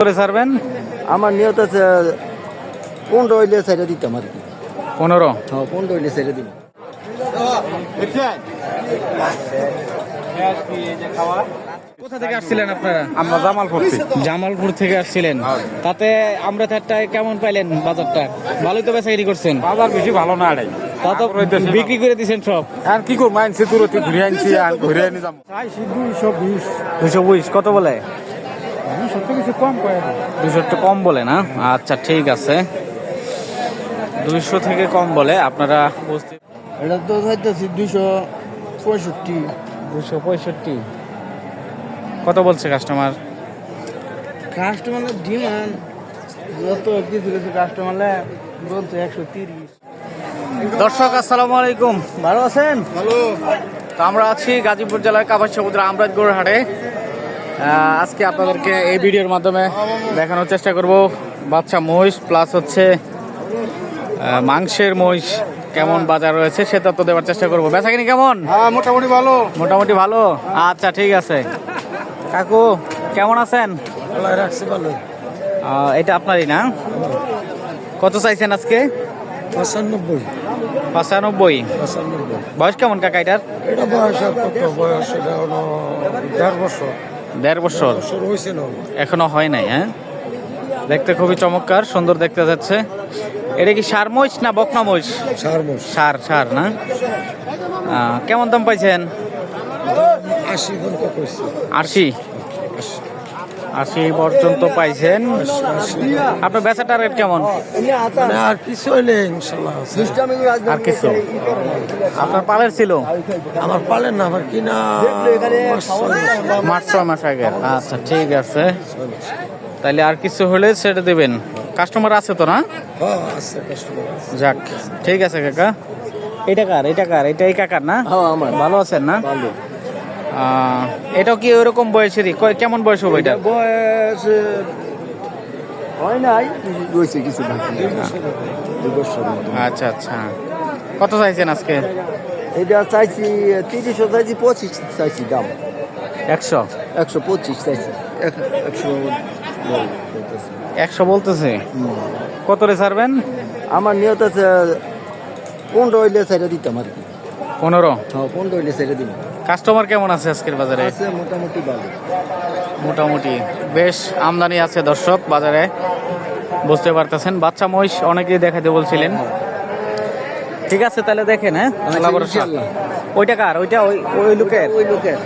করে ছাড়বেন? আমার নিয়ত আছে পনেরো হইলে সাইডে দিতাম আর কি। পনেরো? হ্যাঁ পনেরো হইলে সাইডে দিন কোথা থেকে আসছিলেন আপনারা? আমরা জামালপুর থেকে। জামালপুর থেকে আসছিলেন। তাতে আমরা চারটায় কেমন পাইলেন বাজারটা? ভালোই তো বেচাকিরি করছেন। বাজার বেশি ভালো না তা তো বিক্রি করে দিয়েছেন সব। আর কি করব? আনছি দূরতে ঘুরে আনছি আর ঘুরে আনি যাব। দুইশো বিশ। দুশো বিশ কত বলে দুইশো তো কিছু কম করে দুশো একটু কম বলে না? আচ্ছা ঠিক আছে। দুইশো থেকে কম বলে আপনারা বুঝতে এটা তো হইতেছি দুশো পঁয়ষট্টি। দুশো পঁয়ষট্টি। কত বলছে কাস্টমার কাস্টমারের ডিমান্ড যত কিছু কিছু কাস্টমারে বলছে একশো তিরিশ। দর্শক আসসালামু আলাইকুম। ভালো আছেন? ভালো তো আমরা আছি গাজীপুর জেলার কাবাস সমুদ্র আমরাজগড় হাটে। আজকে আপনাদেরকে এই ভিডিওর মাধ্যমে দেখানোর চেষ্টা করব বাচ্চা মহিষ প্লাস হচ্ছে মাংসের মহিষ কেমন বাজার রয়েছে সেটা তো দেওয়ার চেষ্টা করব। বেচাকিনি কেমন? হ্যাঁ মোটামুটি ভালো। মোটামুটি ভালো? আচ্ছা ঠিক আছে। কাকু কেমন আছেন? ভালো এটা আপনারই না? কত চাইছেন আজকে? পঁচানব্বই। পঁচানব্বই। পঁচানব্বই। বয়স কেমন কাকা এটার? এটা বয়স কত বয়স এটা হলো দেড় বছর। দেড় বছর? এখনও হয় নাই হ্যাঁ? দেখতে খুবই চমৎকার সুন্দর দেখতে যাচ্ছে। এটা কি সার মহিষ না বকনা মহিষ? সার সার না? কেমন দাম পাইছেন? আশি? আশি পর্যন্ত পাইছেন। আপনার বেচা টার্গেট কেমন? মানে আর কিছু হইলে ইনশাল্লাহ আর কিছু? আপনার পালের ছিল? আমার পালেন না আমার কিনা মাস ছয় মাস। আগে। আচ্ছা ঠিক আছে। তাহলে আর কিছু হলে সেটা দেবেন। কাস্টমার আছে তো না? হ্যাঁ। যাক ঠিক আছে কাকা। এটা কার? এটা কার? এটা এই কাকার না? হ্যাঁ আমার। ভালো আছেন না? এটাও কি ওরকম বয়সেরই? কেমন বয়স হবে এটা? বয়স হয় নাই রয়েছে কিছু বছর। আচ্ছা আচ্ছা। কত চাইছেন আজকে? এটা চাইছি তিরিশও চাইছি পঁচিশ চাইছি দাম। একশো? একশো পঁচিশ চাইছি। এক- একশো বলতেছে। একশো বলতেছে। কত রে ছাড়বেন? আমার নিয়ত আছে পনেরো হইলে সাইডে দিতাম আর কি। পনেরো? হ্যাঁ পনেরো হইলে সাইডে দিন কাস্টমার কেমন আছে আজকের বাজারে? আছে মোটামুটি ভালো। মোটামুটি। বেশ আমদানি আছে দর্শক বাজারে। বুঝতে পারতেছেন। বাচ্চা মহিষ অনেকেই দেখাতে বলছিলেন। ঠিক আছে তাহলে দেখেন হ্যাঁ। ইনশাআল্লাহ। ওইটা কার? ওইটা ওই ওই লোকের? ওই লোকের।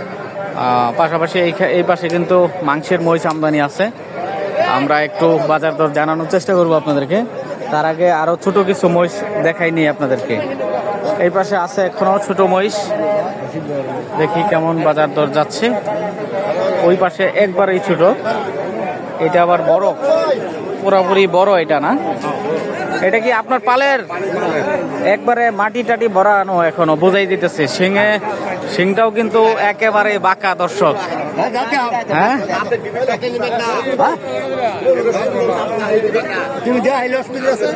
পাশাপাশি এই এই পাশে কিন্তু মাংসের মহিষ আমদানি আছে। আমরা একটু বাজার দর জানানোর চেষ্টা করব আপনাদেরকে। তার আগে আরও ছোট কিছু মহিষ দেখাইনি আপনাদেরকে। এই পাশে আছে এখনও ছোট মহিষ। দেখি কেমন বাজার দর যাচ্ছে। ওই পাশে একবারেই ছোট। এটা আবার বড়। পুরোপুরি বড় এটা না? এটা কি আপনার পালের? একবারে মাটি টাটি ভরানো এখনও, বোঝাই দিতেছে। শিঙে শিংটাও কিন্তু একেবারে বাঁকা, দর্শক। হ্যাঁ তুমি যা হাইলে আছে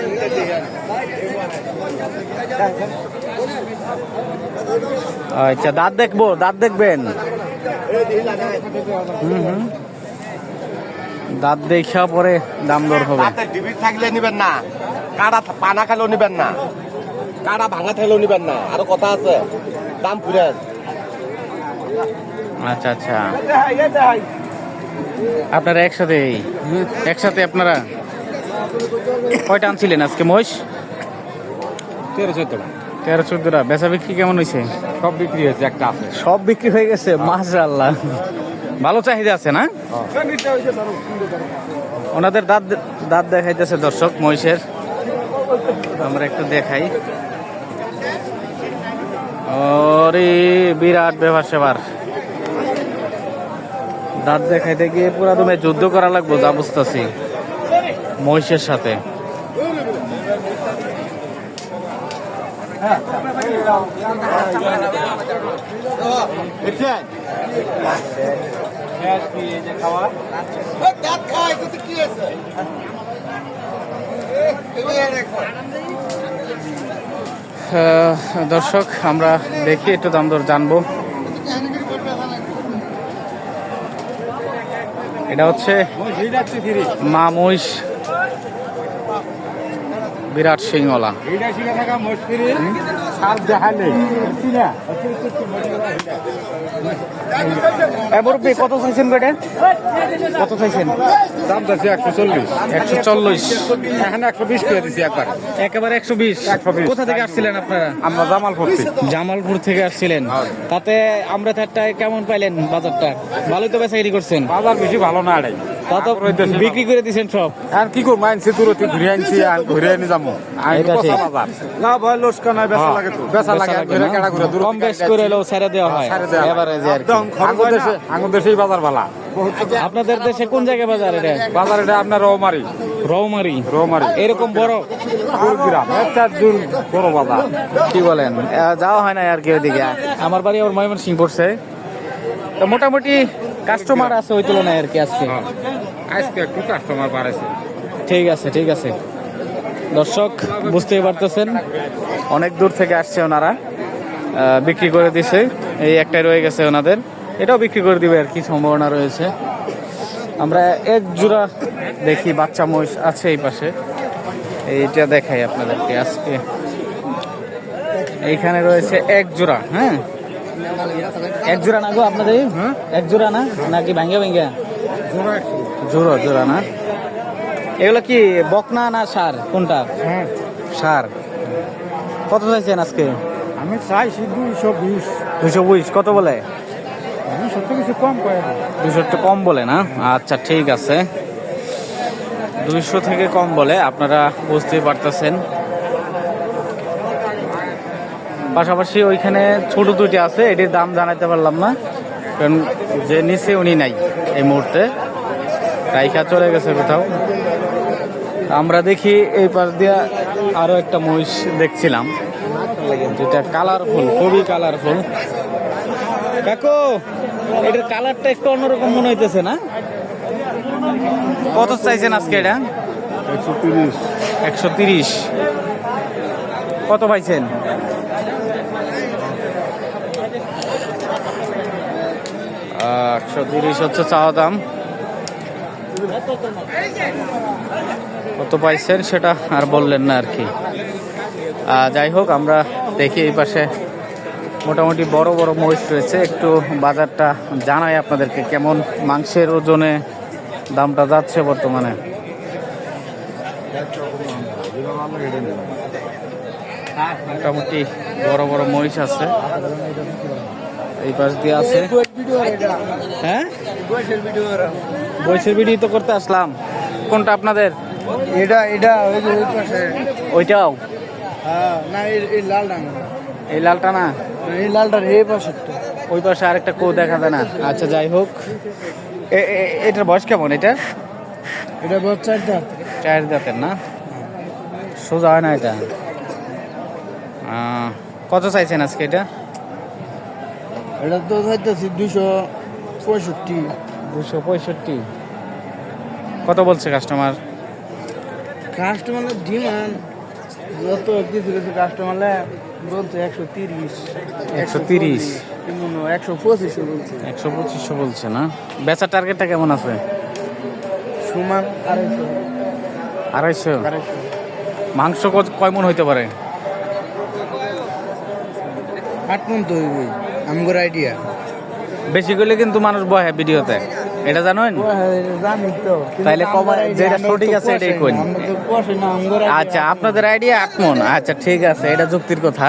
আচ্ছা দাঁত দেখব দাঁত দেখবেন। হুম হুম। দাঁত দেখা পরে দাম দর হবে। ডিবি থাকলে নিবেন না। কাড়া পানা খেলেও নিবেন না। কাটা ভাঙা থাকলেও নিবেন না। আরও কথা আছে। দাম ফুরেন আচ্ছা আচ্ছা। আপনারা একসাথে একসাথে আপনারা কয়টা আনছিলেন আজকে? মহিষ? তেরো চোদ্দ তেরো চোদ্দটা। বেচা বিক্রি কেমন হয়েছে? সব বিক্রি হয়েছে একটা আছে। সব বিক্রি হয়ে গেছে মাশাআল্লাহ। ভালো চাহিদা আছে না? ওনাদের দাঁত দাঁত দেখাইতেছে দর্শক মহিষের। আমরা একটু দেখাই। ওরে বিরাট ব্যবহার সেবার। দাঁত দেখাইতে গিয়ে পুরা তুমি যুদ্ধ করা লাগবো যা বুঝতেছি। মহিষের সাথে। আহ, দর্শক আমরা দেখি একটু দাম দর জানব। এটা হচ্ছে মা মহিষ বিরাট সিংওয়ালা। মুরব্বী কত চাইছেন বেটে? কত চাইছেন? দাম চাইছি একশো চল্লিশ। একশো চল্লিশ। এখানে একশো বিশ করে দিছি একবার। একেবারে একশো বিশ। 120 কোথা থেকে আসছিলেন আপনারা? আমরা জামাল করছি জামালপুর থেকে আসছিলেন। তাতে আমরা থারটায় কেমন পাইলেন বাজারটা? ভালোই তো বেচাকিরি করছেন। বাজার বেশি ভালো না আড়াই বিক্রি করে দিয়েছেন সব? আর কি করব? আনছি দূরতে ঘুরে আনছি আর ঘুরে এনে যাব না লোসকা নাই বেচা লাগে তো। বেচা লাগে ঘুরে লাগে ঘুরে দূর কম বেশ করে এলেও ছেড়ে দেওয়া হয় ছেড়ে দেওয়া আর আঙ্গুর দেশে আঙ্গুর দেশেই বাজার ভালা আপনাদের দেশে কোন জায়গায় বাজার এটা? বাজার এটা আপনার রৌমারি। রৌমারি। রৌমারি। এরকম বড়? একটা দূর বড় বাজার। কি বলেন? আহ, যাওয়া হয় না আর কি ওইদিকে? আমার বাড়ি ওর ময়মন সিং পড়ছে। তো মোটামুটি কাস্টমার আছে ওই তুলনায় আর কি আজকে। আজকে একটু কাস্টমার বাড়াইছে। ঠিক আছে ঠিক আছে। দর্শক বুঝতেই পারতেছেন। অনেক দূর থেকে আসছে ওনারা। বিক্রি করে দিছে। এই একটাই রয়ে গেছে ওনাদের। এটাও বিক্রি করে দিবে আর কি সম্ভাবনা রয়েছে। আমরা এক জোড়া দেখি বাচ্চা মহিষ আছে এই পাশে। এইটা দেখাই আপনাদেরকে আজকে। এইখানে রয়েছে এক জোড়া হ্যাঁ? এক জোড়া না গো আপনাদের? এক জোড়া না? নাকি ভাঙ্গা ভাঙ্গা? জোড়া জোড়া না? এগুলো কি বকনা না সার? কোনটা? সার। কত চাইছেন আজকে? আমি চাইছি দুইশো বিশ। দুশো বিশ কত বলে? দুইশো কিছু কম করে দুশো একটু কম বলে না? আচ্ছা ঠিক আছে। দুইশো থেকে কম বলে আপনারা বুঝতেই পারতেছেন। পাশাপাশি ওইখানে ছোট দুইটি আছে এটির দাম জানাইতে পারলাম না কারণ যে নিচে উনি নাই। এই মুহূর্তে। রাইখা চলে গেছে কোথাও। আমরা দেখি এই পাশ দিয়ে আরও একটা মহিষ দেখছিলাম। যেটা কালারফুল খুবই কালারফুল কাকু এটার কালারটা একটু অন্যরকম মনে হইতেছে না? কত চাইছেন আজকে এটা? একশো তিরিশ। একশো তিরিশ। কত পাইছেন? একশো তিরিশ হচ্ছে চাওয়া দাম। কত পাইছেন সেটা আর বললেন না আর কি। যাই হোক, আমরা দেখি এই পাশে মোটামুটি বড় বড় মহিষ রয়েছে। একটু বাজারটা জানাই আপনাদেরকে কেমন মাংসের ওজনে দামটা যাচ্ছে বর্তমানে। মোটামুটি বড় বড় মহিষ আছে। এই পাশ দিয়ে আছে। হ্যাঁ? বয়সের ভিডিও তো করতে আসলাম। কোনটা আপনাদের? এটা এটা ওই যে পাশে। ওইটাও? হ্যাঁ না এই- লাল এই লালটা না? এই লালটার এই পাশে ওই পাশে আরেকটা কো দেখা যায় না। আচ্ছা যাই হোক। এটার বয়স কেমন এটা এটা বহুত চারটা চায়ের দাঁতের না? সোজা হয় না এটা। কত চাইছেন আজকে এটা? এটা তো চাইতেছি দুশো পঁয়ষট্টি। দুশো পঁয়ষট্টি। কত বলছে কাস্টমার কাস্টমারের ডিমান্ড যত কিছু কিছু কাস্টমারে বলছে একশো তিরিশ। একশো তিরিশ। একশো পঁচিশও বলছে। একশো পঁচিশশো বলছে না? বেচার টার্গেটটা কেমন আছে? সমান আড়াইশো। আড়াইশো? মাংস কত- কয় মন হইতে পারে? আট মন তো আমগর আইডিয়া বেশি করলে কিন্তু মানুষ বহে ভিডিওতে। এটা জানেন? জানি তো। তাইলে কমায় যেটা সঠিক আছে এটাই আমগর আচ্ছা আপনাদের আইডিয়া আট আচ্ছা ঠিক আছে এটা যুক্তির কথা।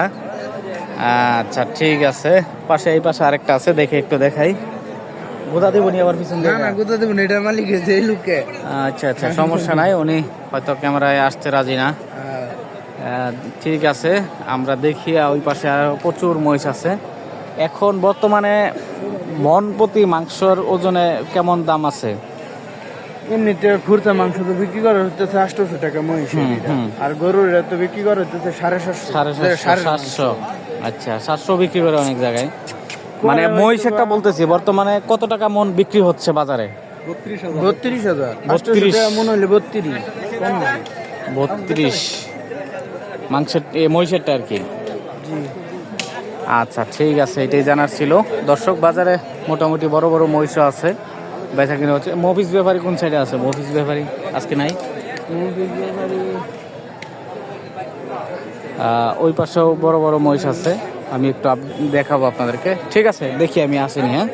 আচ্ছা ঠিক আছে। পাশে এই পাশে আরেকটা আছে দেখে একটু দেখাই। গোদা দেবনি আবার পিছন না না কোথা দেবেন এটা মালিক এই লোকে আচ্ছা আচ্ছা সমস্যা নাই উনি হয়তো ক্যামেরায় আসতে রাজি না। ঠিক আছে আমরা দেখি ওই পাশে আরও প্রচুর মহিষ আছে। এখন বর্তমানে মন প্রতি মাংসর ওজনে কেমন দাম আছে? এমনিতে খুরতা মাংস তো বিক্রি করা হচ্ছে আটশোশো টাকা মহিষ। আর গরুর তো বিক্রি করা হচ্ছে সাড়ে সাতশো। সাড়ে সাতশো সাতশো। আচ্ছা সাতশো বিক্রি করে অনেক জায়গায়। মানে মহিষেরটা বলতেছি বর্তমানে কত টাকা মন বিক্রি হচ্ছে বাজারে? বত্রিশ হাজার। 32 টাকা মনে হলে বত্রিশ। বত্রিশ। মাংসের মহিষেরটা আর কি? আচ্ছা ঠিক আছে এটাই জানার ছিল। দর্শক বাজারে মোটামুটি বড় বড় মহিষও আছে। বেচা কিনা হচ্ছে। মফিস ব্যাপারী কোন সাইডে আছে? মফিস ব্যাপারী আজকে নাই? ওই পাশেও বড় বড় মহিষ আছে। আমি একটু আপ- দেখাবো আপনাদেরকে। ঠিক আছে দেখি আমি আসিনি হ্যাঁ?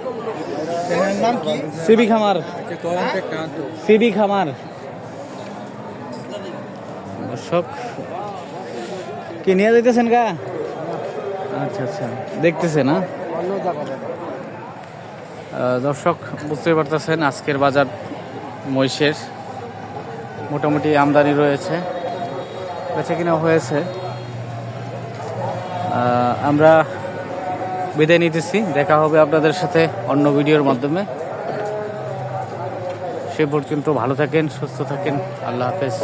সিবি খামার। সিবি খামার। দর্শক কি নিয়ে যাইতেছেন গা? আচ্ছা আচ্ছা। দেখতেছে না দর্শক বুঝতে পারতেছেন, আজকের বাজার মহিষের মোটামুটি আমদানি রয়েছে, বেচে কিনা হয়েছে। আমরা বিদায় নিতেছি, দেখা হবে আপনাদের সাথে অন্য ভিডিওর মাধ্যমে। সে পর্যন্ত ভালো থাকেন, সুস্থ থাকেন, আল্লাহ হাফেজ।